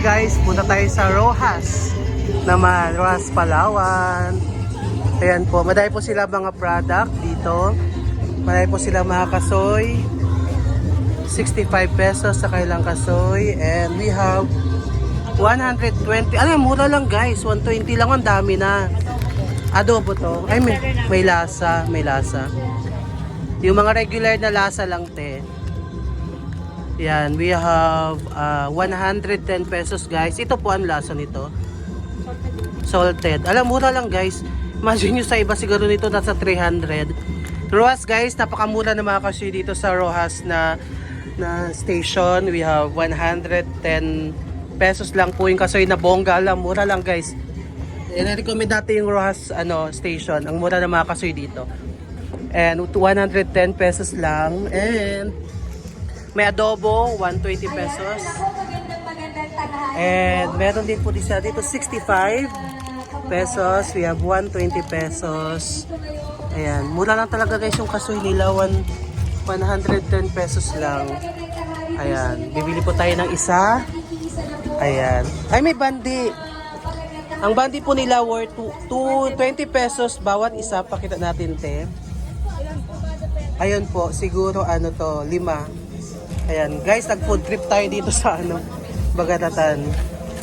Guys, punta tayo sa Rojas naman, Rojas Palawan. Ayan po, madami po sila mga product dito. Madami po sila mga kasoy. 65 pesos sa kailang kasoy. And we have 120. Alam, mura lang guys. 120 lang, ang dami na. Adobo to. Ay, may, may lasa. May lasa. Yung mga regular na lasa lang, te. Yan, we have uh, 110 pesos guys. Ito po ang lasa nito. Salted. Alam, mura lang guys. Imagine nyo sa iba siguro nito nasa 300. Rojas guys, napakamura na mga kasyo dito sa Rojas na na station. We have 110 pesos lang po yung kasoy na bongga. Alam, mura lang guys. I-recommend natin yung Rojas ano, station. Ang mura na mga kasoy dito. And 110 pesos lang. And may adobo, 120 pesos. And meron din po dito dito 65 pesos. We have 120 pesos. Ayan, mura lang talaga guys yung kasoy nila. One, 110 pesos lang. Ayan, bibili po tayo ng isa. Ayan. Ay, may bandi. Ang bandi po nila worth 2, 20 pesos bawat isa. Pakita natin, te. Ayun po, siguro ano to, lima. Ayan, guys, nag-food trip tayo dito sa ano, Bagatatan.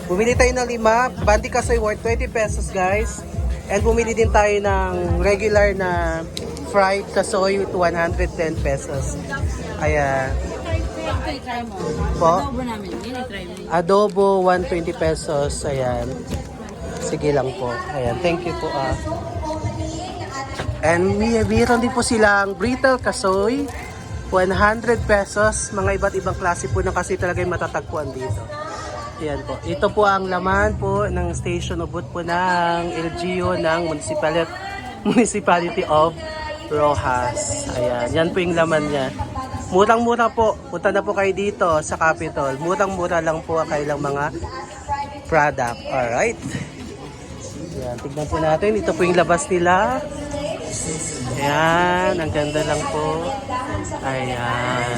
Bumili tayo ng lima, bandi kasoy worth 20 pesos, guys. And bumili din tayo ng regular na fried kasoy with 110 pesos. Ayan. Po? Adobo, 120 pesos. Ayan. Sige lang po. Ayan, thank you po ah. And may meron din po silang brittle kasoy. 100 pesos. Mga iba't ibang klase po na kasi talaga yung matatagpuan dito. Ayan po. Ito po ang laman po ng station of booth po ng LGU ng Municipality, Municipality of Rojas. Ayan. Yan po yung laman niya. Murang-mura po. Punta na po kayo dito sa Capitol. Murang-mura lang po ang kailang mga product. Alright. Ayan. Tignan po natin. Ito po yung labas nila. Ayan. Ang ganda lang po. Ayan.